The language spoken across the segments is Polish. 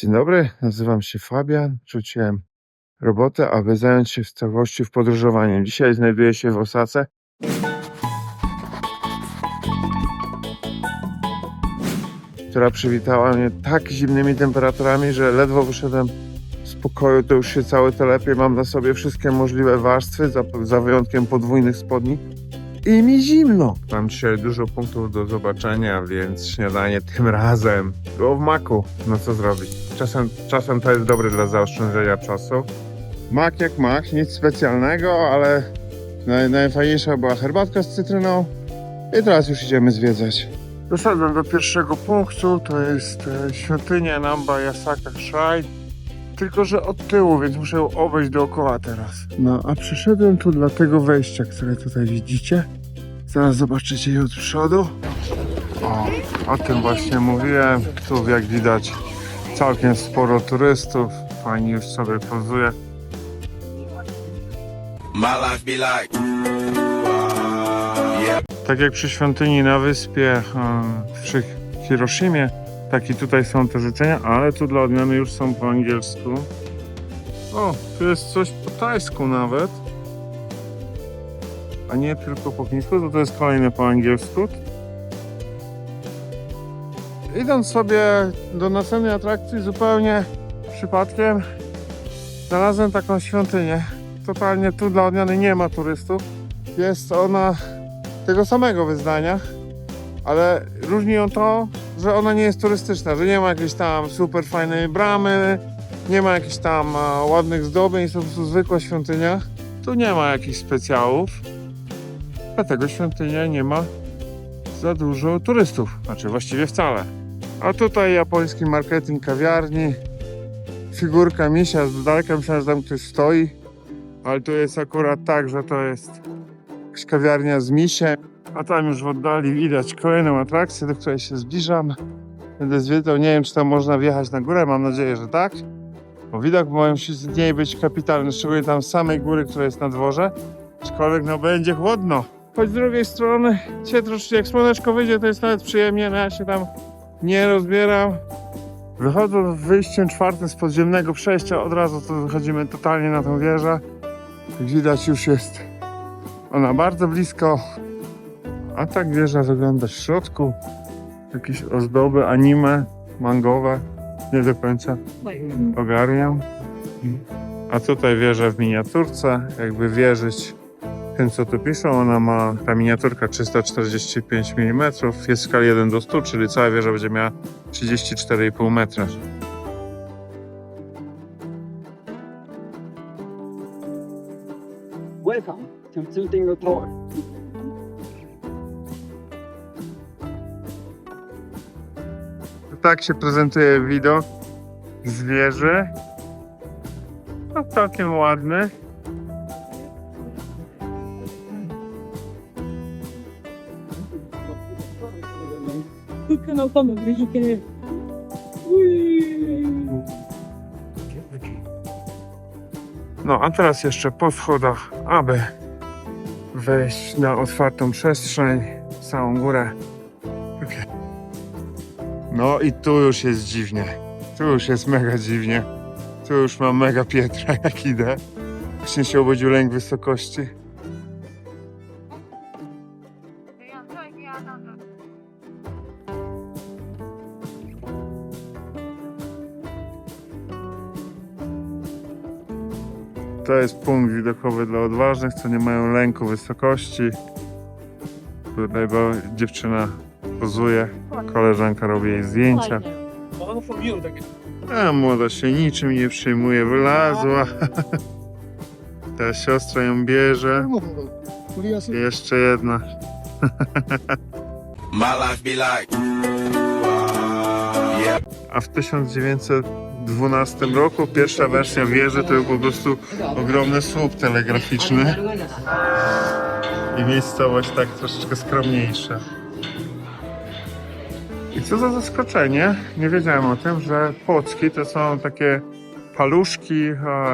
Dzień dobry, nazywam się Fabian. Rzuciłem robotę, aby zająć się w całości w podróżowaniem. Dzisiaj znajduję się w Osace. która przywitała mnie tak zimnymi temperaturami, że ledwo wyszedłem z pokoju, to już się cały telepie. Mam na sobie wszystkie możliwe warstwy, za, za wyjątkiem podwójnych spodni. I mi zimno. Mam dzisiaj dużo punktów do zobaczenia, więc śniadanie tym razem było w maku. No co zrobić? Czasem, czasem to jest dobre dla zaoszczędzenia czasu. Mak jak mak, nic specjalnego, ale naj, najfajniejsza była herbatka z cytryną. I teraz już idziemy zwiedzać. Doszedłem do pierwszego punktu, to jest e, świątynia Namba Yasaka Shrine. Tylko, że od tyłu, więc muszę ją obejść dookoła teraz. No, a przyszedłem tu dla tego wejścia, które tutaj widzicie. Zaraz zobaczycie je od przodu. O, o tym właśnie mówiłem. Tu, jak widać, całkiem sporo turystów. Pani już sobie pozuje. Tak jak przy świątyni na wyspie e, przy Hiroshimie, tak i tutaj są te życzenia, ale tu dla odmiany już są po angielsku. O, tu jest coś po tajsku nawet. A nie tylko po chińsku, to to jest kolejne po angielsku. Idąc sobie do następnej atrakcji zupełnie przypadkiem znalazłem taką świątynię. Totalnie tu dla odmiany nie ma turystów. Jest ona tego samego wyznania, ale różni ją to, że ona nie jest turystyczna, że nie ma jakiejś tam super fajnej bramy, nie ma jakichś tam ładnych zdobień, jest po prostu zwykła świątynia. Tu nie ma jakichś specjałów, dlatego świątynia nie ma za dużo turystów, znaczy właściwie wcale. A tutaj japoński marketing kawiarni, figurka misia, z daleka myślałem, że tam ktoś stoi, ale tu jest akurat tak, że to jest kawiarnia z misiem, a tam już w oddali widać kolejną atrakcję, do której się zbliżam. Będę zwiedzał, nie wiem czy tam można wjechać na górę, mam nadzieję, że tak. Bo widok musi z niej być kapitalny, szczególnie tam samej góry, która jest na dworze. Aczkolwiek no będzie chłodno. Choć z drugiej strony, dzisiaj troszkę jak słoneczko wyjdzie, to jest nawet przyjemnie, no ja się tam nie rozbieram. Wychodząc wyjściem czwartym z podziemnego przejścia, od razu to wychodzimy totalnie na tą wieżę. Jak widać już jest ona bardzo blisko. A tak wieża wygląda w środku. Jakieś ozdoby, anime, mangowe. Nie do końca ogarniam. A tutaj wieża w miniaturce. Jakby wierzyć tym, co tu piszą, ona ma, ta miniaturka 345 mm, jest w skali 1 do 100, czyli cała wieża będzie miała 34,5 metra. Welcome to Tsuting Tour. Tak się prezentuje widok z wieży. No całkiem ładny. No a teraz jeszcze po schodach, aby wejść na otwartą przestrzeń, całą górę. No i tu już jest dziwnie. Tu już jest mega dziwnie. Tu już mam mega pietra jak idę. Właśnie się obudził lęk wysokości. Jest punkt widokowy dla odważnych, co nie mają lęku wysokości. Tutaj bo dziewczyna pozuje, koleżanka robi jej zdjęcia. A młoda się niczym nie przejmuje, wylazła. Ta siostra ją bierze. I jeszcze jedna. A w 1912 roku pierwsza wersja wieży to był po prostu ogromny słup telegraficzny i miejscowość tak troszeczkę skromniejsza. I co za zaskoczenie, nie wiedziałem o tym, że płocki to są takie paluszki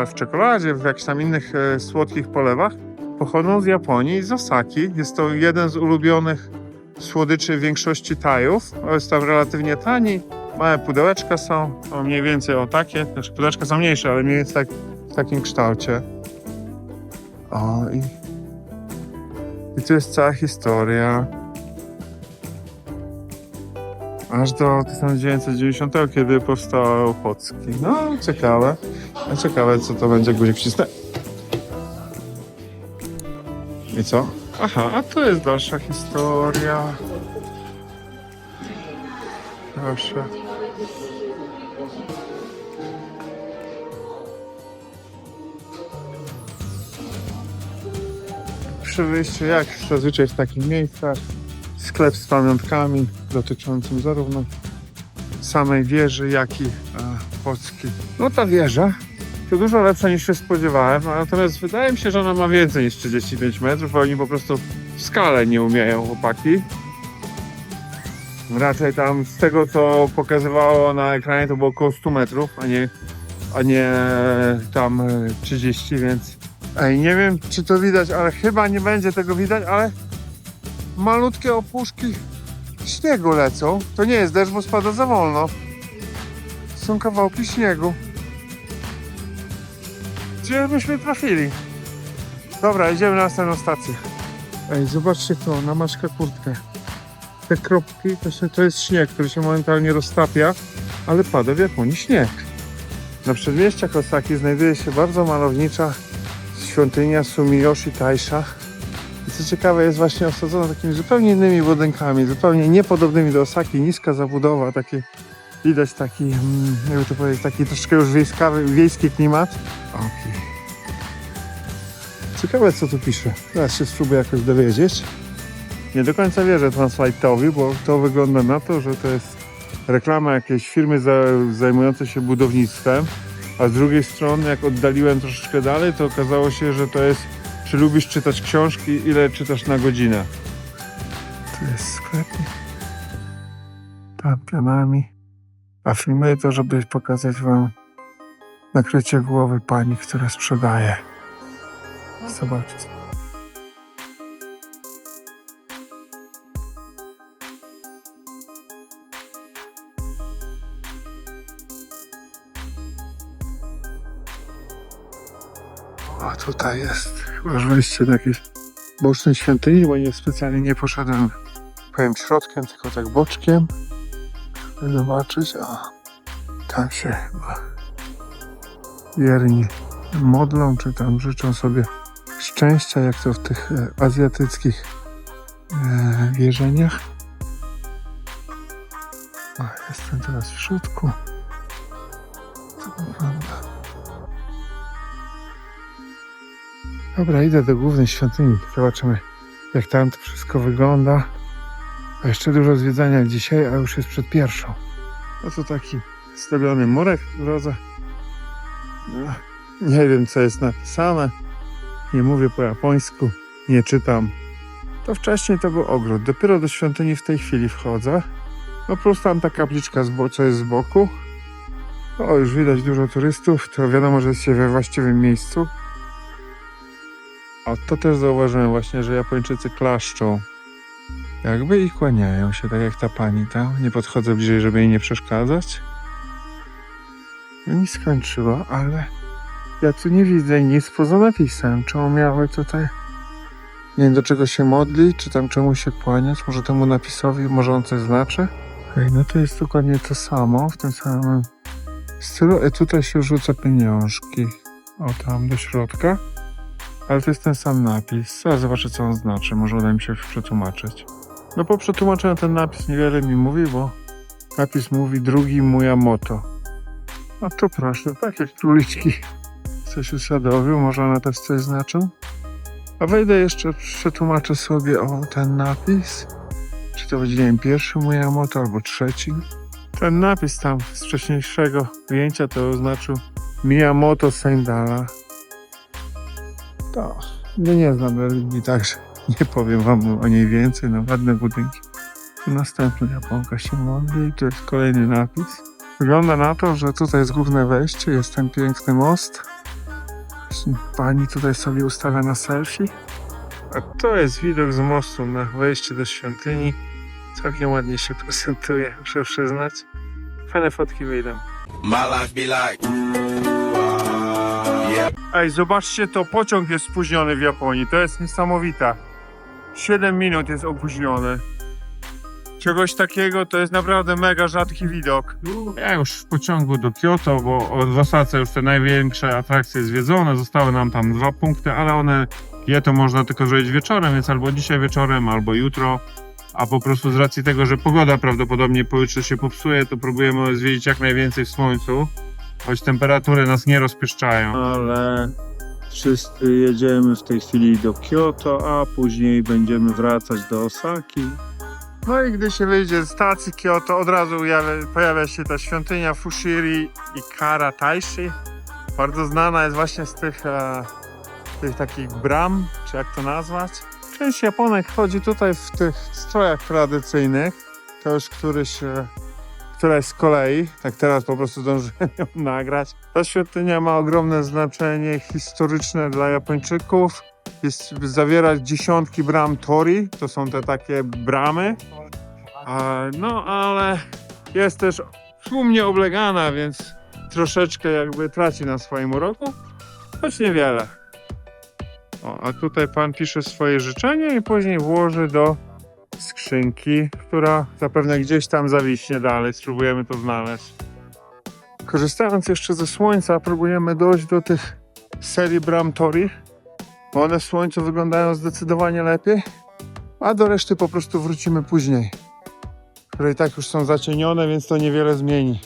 w czekoladzie, w jakichś tam innych e, słodkich polewach, pochodzą z Japonii, z Osaki. Jest to jeden z ulubionych słodyczy większości Tajów. Jest tam relatywnie tani, Małe pudełeczka są, o mniej więcej o takie. Znaczy pudełeczka są mniejsze, ale mniej więcej tak, w takim kształcie. O i... I tu jest cała historia. Aż do 1990, kiedy powstał Ochocki. No, ciekawe. No, ciekawe, co to będzie guzik wcisnę. I co? Aha, a tu jest dalsza historia. Proszę. Przy wyjściu, jak zazwyczaj w takich miejscach, sklep z pamiątkami dotyczącym zarówno samej wieży, jak i e. No ta wieża to dużo lepsza niż się spodziewałem, no, natomiast wydaje mi się, że ona ma więcej niż 35 metrów, bo oni po prostu w skalę nie umieją chłopaki. Raczej tam z tego, co pokazywało na ekranie, to było około 100 metrów, a nie, a nie tam e, 30, więc Ej, nie wiem, czy to widać, ale chyba nie będzie tego widać, ale malutkie opuszki śniegu lecą. To nie jest deszcz, bo spada za wolno. Są kawałki śniegu. Gdzie byśmy trafili? Dobra, idziemy na następną stację. Ej, zobaczcie to, namaszka kurtkę. Te kropki to, się, to jest śnieg, który się momentalnie roztapia, ale pada w Japonii śnieg. Na przedmieściach Osaki znajduje się bardzo malownicza świątynia Sumiyoshi Taisha. I co ciekawe, jest właśnie osadzona takimi zupełnie innymi budynkami, zupełnie niepodobnymi do Osaki, niska zabudowa, takie widać taki, mm, jakby to powiedzieć, taki troszeczkę już wiejskawy, wiejski klimat. Okej. Ciekawe co tu pisze. Teraz się spróbuję jakoś dowiedzieć. Nie do końca wierzę Translite'owi, bo to wygląda na to, że to jest reklama jakiejś firmy za, zajmującej się budownictwem, a z drugiej strony jak oddaliłem troszeczkę dalej, to okazało się, że to jest czy lubisz czytać książki, ile czytasz na godzinę. Tu jest sklepik. Tam pionami. A filmuję to, żeby pokazać wam nakrycie głowy pani, która sprzedaje. Zobaczcie. Tutaj jest chyba że wejście do jakiejś bocznej świątyni, bo nie specjalnie nie poszedłem powiem środkiem, tylko tak boczkiem. Żeby zobaczyć, a tam się chyba wierni modlą, czy tam życzą sobie szczęścia, jak to w tych e, azjatyckich e, wierzeniach. A, jestem teraz w środku. To Dobra, idę do głównej świątyni. Zobaczymy, jak tam to wszystko wygląda. A jeszcze dużo zwiedzania dzisiaj, a już jest przed pierwszą. No to taki stawiony murek w drodze. No, nie wiem, co jest napisane. Nie mówię po japońsku, nie czytam. To wcześniej to był ogród. Dopiero do świątyni w tej chwili wchodzę. No plus tam ta kapliczka, co jest z boku. O, już widać dużo turystów. To wiadomo, że jest się we właściwym miejscu. A to też zauważyłem właśnie, że Japończycy klaszczą. Jakby i kłaniają się, tak jak ta pani tam. Nie podchodzę bliżej, żeby jej nie przeszkadzać. Nie skończyła, ale ja tu nie widzę nic poza napisem. Czy umiały tutaj... Nie wiem do czego się modlić, czy tam czemu się kłaniać. Może temu napisowi, może on coś znaczy? Hej, no to jest dokładnie to samo, w tym samym stylu. I tutaj się rzuca pieniążki. O, tam do środka. Ale to jest ten sam napis. Zaraz zobaczę, co on znaczy. Może uda mi się przetłumaczyć. No po przetłumaczeniu ten napis niewiele mi mówi, bo napis mówi drugi Muyamoto. A to proszę, takie króliczki coś usadowił. Może one też coś znaczą? A wejdę jeszcze, przetłumaczę sobie o ten napis. Czy to będzie, nie wiem, pierwszy Muyamoto albo trzeci. Ten napis tam z wcześniejszego zdjęcia to oznaczył Miyamoto Sendala. To no nie znam religii, także nie powiem wam o niej więcej. No ładne budynki. Tu następna Japonka się modli jest kolejny napis. Wygląda na to, że tutaj jest główne wejście, jest ten piękny most. Pani tutaj sobie ustawia na selfie. A to jest widok z mostu na wejście do świątyni. Całkiem ładnie się prezentuje, muszę przyznać. fajne fotki wyjdą. My life be like. Ej, zobaczcie to, pociąg jest spóźniony w Japonii, to jest niesamowite. 7 minut jest opóźniony. Czegoś takiego to jest naprawdę mega rzadki widok. Ja już w pociągu do Kyoto, bo w Osace już te największe atrakcje zwiedzone, zostały nam tam dwa punkty, ale one, je to można tylko zrobić wieczorem, więc albo dzisiaj wieczorem, albo jutro. A po prostu z racji tego, że pogoda prawdopodobnie pojutrze się popsuje, to próbujemy zwiedzić jak najwięcej w słońcu. Choć temperatury nas nie rozpieszczają. Ale wszyscy jedziemy w tej chwili do Kyoto, a później będziemy wracać do Osaki. No i gdy się wyjdzie z stacji Kyoto, od razu ujawia- pojawia się ta świątynia Fushiri Ikara Taishi. Bardzo znana jest właśnie z tych, e, tych takich bram, czy jak to nazwać. Część Japonek chodzi tutaj w tych strojach tradycyjnych. To już któryś e, któraś z kolei, tak teraz po prostu zdążyłem ją nagrać. Ta świątynia ma ogromne znaczenie historyczne dla Japończyków. Jest, zawiera dziesiątki bram tori, to są te takie bramy. A, no ale jest też tłumnie oblegana, więc troszeczkę jakby traci na swoim uroku, choć niewiele. O, a tutaj pan pisze swoje życzenie i później włoży do skrzynki, która zapewne gdzieś tam zawiśnie dalej. Spróbujemy to znaleźć. Korzystając jeszcze ze słońca, próbujemy dojść do tych serii bram Tori. One w słońcu wyglądają zdecydowanie lepiej, a do reszty po prostu wrócimy później, które i tak już są zacienione, więc to niewiele zmieni.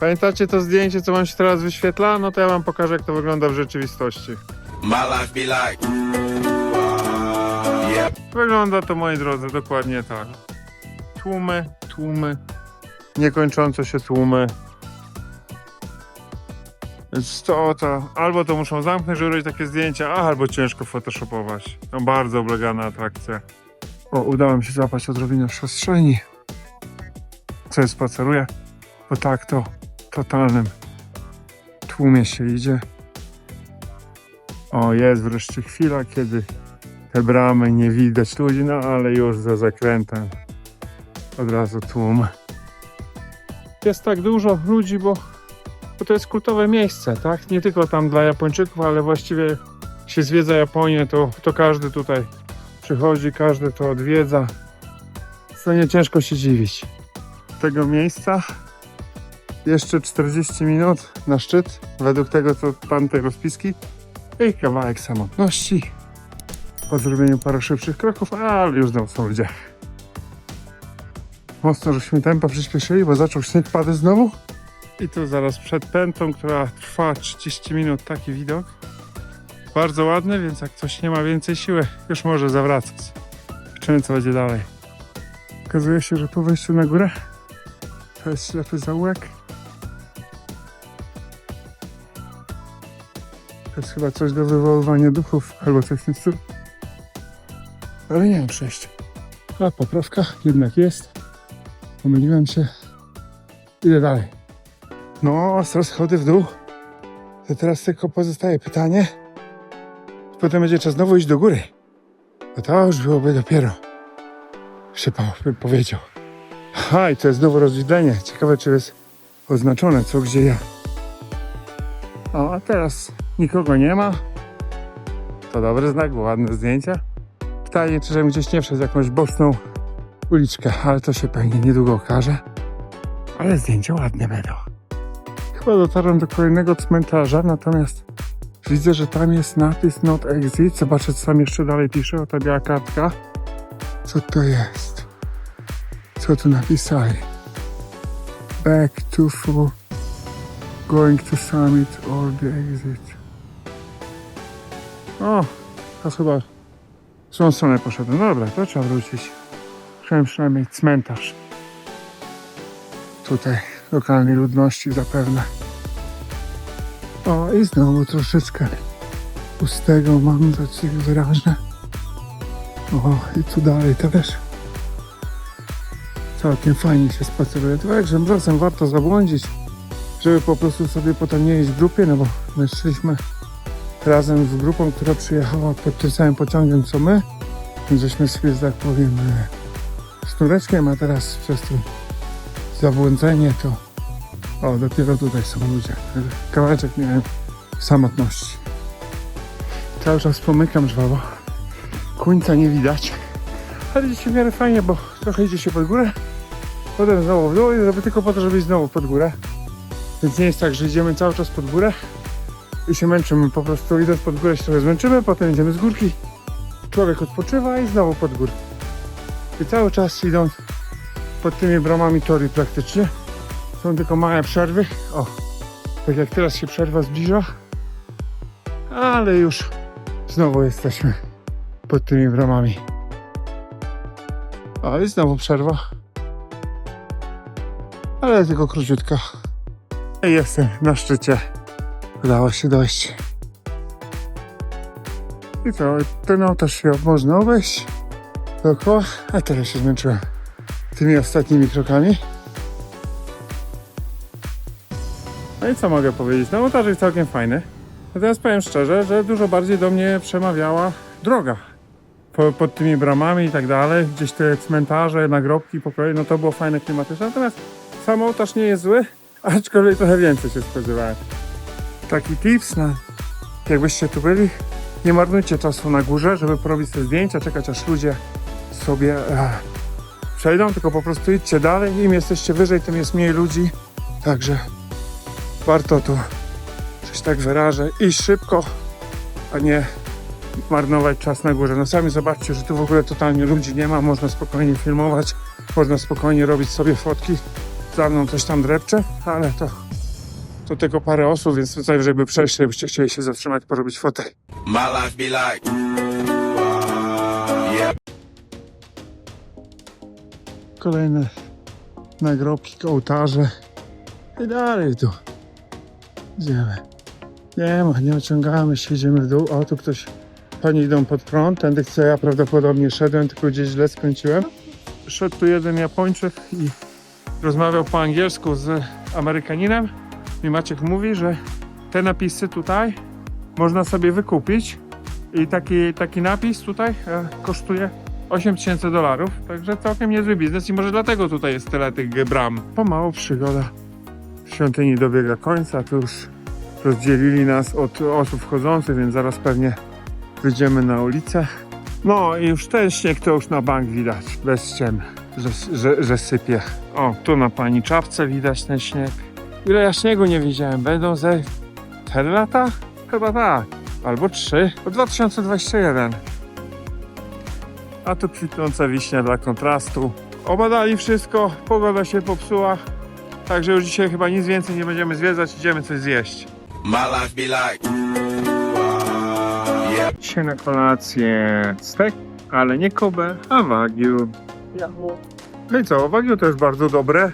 Pamiętacie to zdjęcie, co wam się teraz wyświetla? No to ja wam pokażę, jak to wygląda w rzeczywistości. My life be like. Wygląda to, moi drodzy, dokładnie tak. Tłumy, tłumy, niekończące się tłumy. Więc to, to albo to muszą zamknąć, żeby robić takie zdjęcia, albo ciężko photoshopować. No bardzo oblegana atrakcja. O, udało mi się złapać odrobinę przestrzeni. Co spaceruję, bo tak to totalnym tłumie się idzie. O, jest wreszcie chwila, kiedy te bramy nie widać ludzi, no ale już za zakrętem od razu tłum. Jest tak dużo ludzi, bo, bo to jest kultowe miejsce, tak? Nie tylko tam dla Japończyków, ale właściwie się zwiedza Japonię, to, to każdy tutaj przychodzi, każdy to odwiedza. To nie ciężko się dziwić. Tego miejsca jeszcze 40 minut na szczyt, według tego co pan tej rozpiski i kawałek samotności po zrobieniu paru szybszych kroków, ale już znowu są ludzie. Mocno żeśmy tempo przyspieszyli, bo zaczął śnieg padać znowu. I tu zaraz przed pętą, która trwa 30 minut, taki widok. Bardzo ładny, więc jak ktoś nie ma więcej siły, już może zawracać. Zobaczymy co będzie dalej. Okazuje się, że po wejściu na górę to jest ślepy zaułek. To jest chyba coś do wywoływania duchów albo coś w tym stylu. Ale nie mam przejścia. A poprawka jednak jest. Pomyliłem się. Idę dalej. No, ostro schody w dół. To teraz tylko pozostaje pytanie. Potem będzie czas znowu iść do góry. Bo to już byłoby dopiero. Przypał, bym powiedział. Ha, i to jest znowu rozwidlenie. Ciekawe, czy jest oznaczone, co gdzie ja. O, a teraz nikogo nie ma. To dobry znak, bo ładne zdjęcia. Pytanie, czy żebym gdzieś nie wszedł jakąś boczną uliczkę, ale to się pewnie niedługo okaże. Ale zdjęcia ładne będą. Chyba dotarłem do kolejnego cmentarza, natomiast widzę, że tam jest napis not exit. Zobaczę, co tam jeszcze dalej pisze, o ta biała kartka. Co to jest? Co tu napisali? Back to full. Going to summit or the exit. O, to chyba w złą stronę poszedłem. No Dobra, to trzeba wrócić. Chciałem przynajmniej cmentarz. Tutaj lokalnej ludności zapewne. O, i znowu troszeczkę pustego mam za ciebie wyraźne. O, i tu dalej też. Całkiem fajnie się spaceruje. To jak czasem warto zabłądzić, żeby po prostu sobie potem nie iść w grupie, no bo my szliśmy razem z grupą, która przyjechała pod tym samym pociągiem co my. Żeśmy sobie, że tak powiem, e, sznureczkiem, a teraz przez ten zabłądzenie, to o, dopiero tutaj są ludzie. Kawałeczek miałem samotności. Cały czas pomykam żwawo. Końca nie widać. Ale dzisiaj w miarę fajnie, bo trochę idzie się pod górę, potem znowu w dół i tylko po to, żeby iść znowu pod górę. Więc nie jest tak, że idziemy cały czas pod górę i się męczymy. Po prostu idąc pod górę się trochę zmęczymy, potem idziemy z górki. Człowiek odpoczywa i znowu pod górę. I cały czas idąc pod tymi bramami torii praktycznie. Są tylko małe przerwy. O, tak jak teraz się przerwa zbliża. Ale już znowu jesteśmy pod tymi bramami. O, i znowu przerwa. Ale tylko króciutka. Jestem na szczycie. Udało się dojść. I co, ten ołtarz można obejść dookoła, a teraz się zmęczyłem tymi ostatnimi krokami. No i co mogę powiedzieć? No ołtarz jest całkiem fajny. Natomiast powiem szczerze, że dużo bardziej do mnie przemawiała droga. Po, pod tymi bramami i tak dalej, gdzieś te cmentarze, nagrobki, pokoje, no to było fajne, klimatyczne. Natomiast sam ołtarz nie jest zły, aczkolwiek trochę więcej się spodziewałem. Taki tips na jakbyście tu byli, nie marnujcie czasu na górze, żeby porobić sobie zdjęcia, czekać aż ludzie sobie e, przejdą, tylko po prostu idźcie dalej. Im jesteście wyżej, tym jest mniej ludzi. Także warto tu, że się tak wyrażę, iść szybko, a nie marnować czas na górze. No sami zobaczcie, że tu w ogóle totalnie ludzi nie ma, można spokojnie filmować, można spokojnie robić sobie fotki. Za mną coś tam drepcze, ale to, to tylko parę osób, więc tutaj, żeby przejść, jakbyście chcieli się zatrzymać, porobić fotę. My life be like. Yeah. Kolejne nagrobki, ołtarze i dalej tu idziemy. Nie ma, nie ociągamy się, idziemy w dół. O, tu ktoś, pani idą pod prąd, tędy co ja prawdopodobnie szedłem, tylko gdzieś źle skręciłem. Szedł tu jeden Japończyk i rozmawiał po angielsku z Amerykaninem i Maciek mówi, że te napisy tutaj można sobie wykupić i taki, taki napis tutaj e, kosztuje 8 tysięcy dolarów, także całkiem niezły biznes i może dlatego tutaj jest tyle tych bram. Pomału przygoda w świątyni dobiega końca, tu już rozdzielili nas od osób wchodzących, więc zaraz pewnie wyjdziemy na ulicę. No i już ten śnieg to już na bank widać, bez ściemy, że, że, że sypie. O, tu na pani czapce widać ten śnieg. Ile ja śniegu nie widziałem? Będą ze 4 lata? Chyba tak. Albo 3. To 2021. A tu kwitnąca wiśnia dla kontrastu. Obadali wszystko, pogoda się popsuła. Także już dzisiaj chyba nic więcej nie będziemy zwiedzać, idziemy coś zjeść. My life be like. Dzisiaj na kolację stek, ale nie Kobe, a Wagyu. No i co, Wagyu to jest bardzo dobre.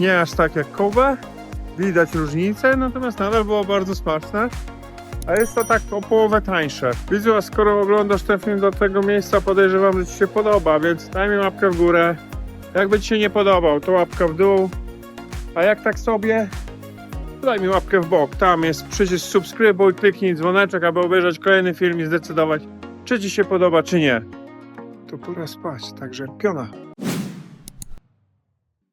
Nie aż tak jak Kobe. Widać różnicę, natomiast nadal było bardzo smaczne. A jest to tak o połowę tańsze. Widzu, a skoro oglądasz ten film do tego miejsca, podejrzewam, że Ci się podoba, więc daj mi łapkę w górę. Jakby Ci się nie podobał, to łapka w dół. A jak tak sobie, daj mi łapkę w bok. Tam jest przycisk subskrybuj, kliknij dzwoneczek, aby obejrzeć kolejny film i zdecydować, czy Ci się podoba, czy nie. To pora spać, także piona.